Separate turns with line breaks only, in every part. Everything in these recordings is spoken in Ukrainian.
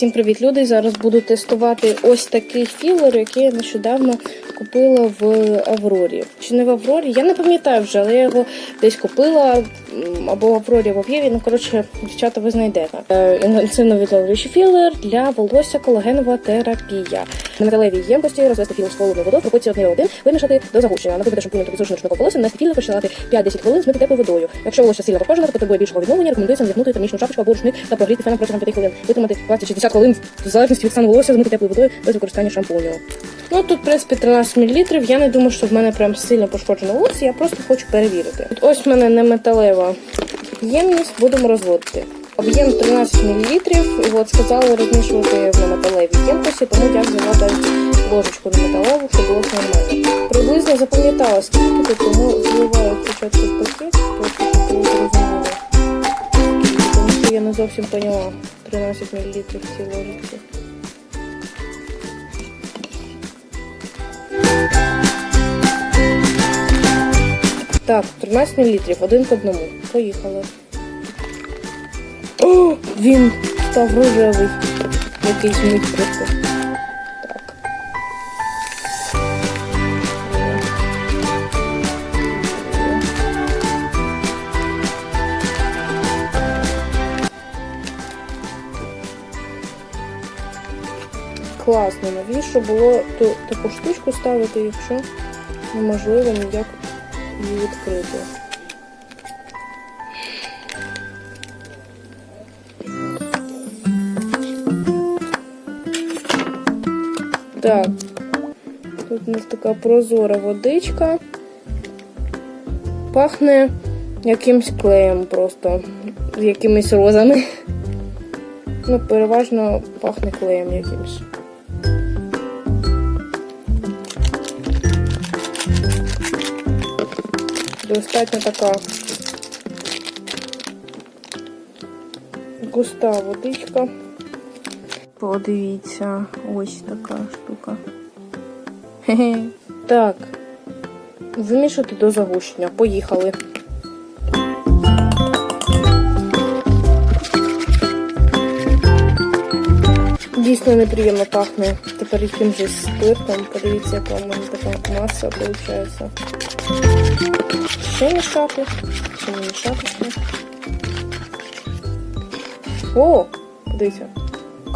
Всім привіт, люди! Зараз буду тестувати ось такий філер, який я нещодавно купила в Аврорі. Чи не в Аврорі? Я не пам'ятаю вже, але я його десь купила або в Аврорі, в Єві. Ну коротше, дівчата, ви знайдете. Е, Інтенсивно відновлюючий філер для волосся колагенова терапія. На металевій ємкості розвести філер з холодною водою, пропорції 1 1, вимішати до загущення. Накупити шампунем та підсушеним рушником волосся, нанести філер, починати 5-10 хвилин, змити теплою водою. Якщо волосся сильно пошкоджено, та потребує більшого відновлення, рекомендується надягнути термічну шапочку або рушник та прогріти феном протягом 5 хвилин. Витримати 20-60 хвилин в залежності від стану волосся, змити теплою водою без використання шампуню. Ну тут, в принципі, 13 мл. Я не думаю, що в мене прям сильно пошкоджено волосся, я просто хочу перевірити. От ось в мене не металева ємність, будемо розводити. Об'єм 13 мл, і от сказали розмішувати в металевій ємкості, тому я взяла навіть ложечку на металеву, щоб було нормально. Приблизно запам'ятала скільки тут, тому зливаю спочатку в пакет. Тому що я не зовсім поняла 13 мл в цій. Так, 13 мл, один к одному. Поїхали. О, він став рожевий. Якийсь мить просто. Так. Класно, навіщо було таку штучку ставити, якщо неможливо ніяк її відкрити. Так, тут у нас така прозора водичка. Пахне якимсь клеєм просто, якимись розами. Ну, переважно пахне клеєм якимсь. Достатньо така густа водичка. Подивіться, ось така штука. Хе-хе. Так. Вимішати до загущення. Поїхали. Дійсно неприємно пахне тепер яким же спиртом. Подивіться, яка в мене така маса виходить. Ще мішати. Ще не мішати. О! Подивіться.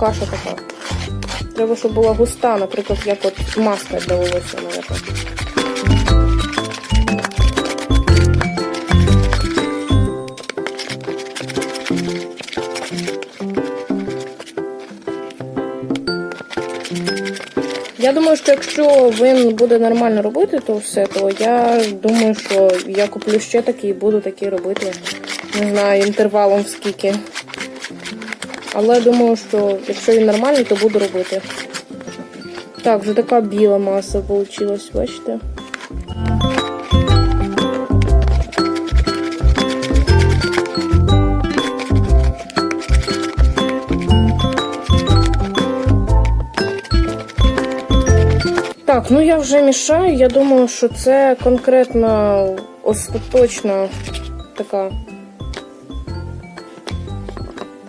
Каша така. Треба, щоб була густа, наприклад, як от маска для волосся, мабуть. Я думаю, що якщо він буде нормально робити, то все, то я думаю, що я куплю ще такий і буду такий робити. Не знаю, інтервалом в скільки. Але думаю, що якщо він нормальний, то буду робити. Так, вже така біла маса вийшла, бачите? Ну я вже мішаю. Я думаю, що це конкретно остаточна така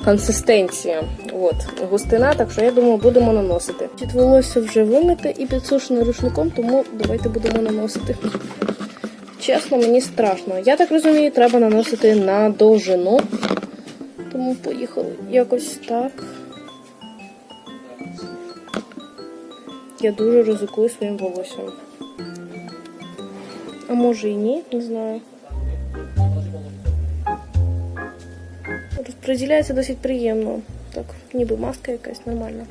консистенція. От, густина, так що я думаю, будемо наносити. Волосся вже вимите і підсушене рушником, тому давайте будемо наносити. Чесно, мені страшно. Я так розумію, треба наносити на довжину. Тому поїхали якось так. Я дуже ризикую своїм волоссям. А може і ні, не знаю. Розподіляється досить приємно. Так, ніби маска якась нормальна.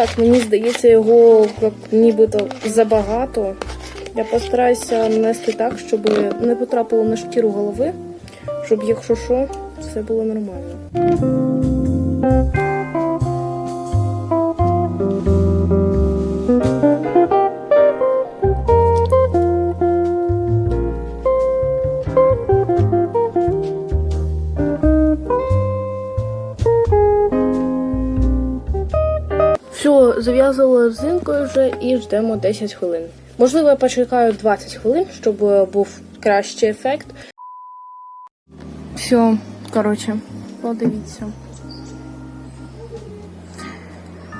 Так, мені здається, його нібито забагато. Я постараюся нанести так, щоб не потрапило на шкіру голови, щоб, якщо що, все було нормально. Намазала резинкою вже і ждемо 10 хвилин. Можливо, я почекаю 20 хвилин, щоб е, був кращий ефект. Все, коротше, подивіться.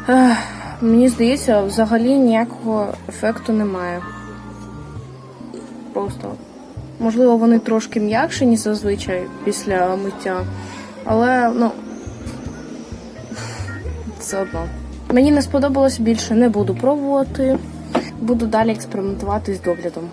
Ех, мені здається, взагалі ніякого ефекту немає. Просто. Можливо, вони трошки м'якші, ніж зазвичай після миття. Але, ну. Все одно. Мені не сподобалось більше, не буду пробувати. Буду далі експериментувати з доглядом.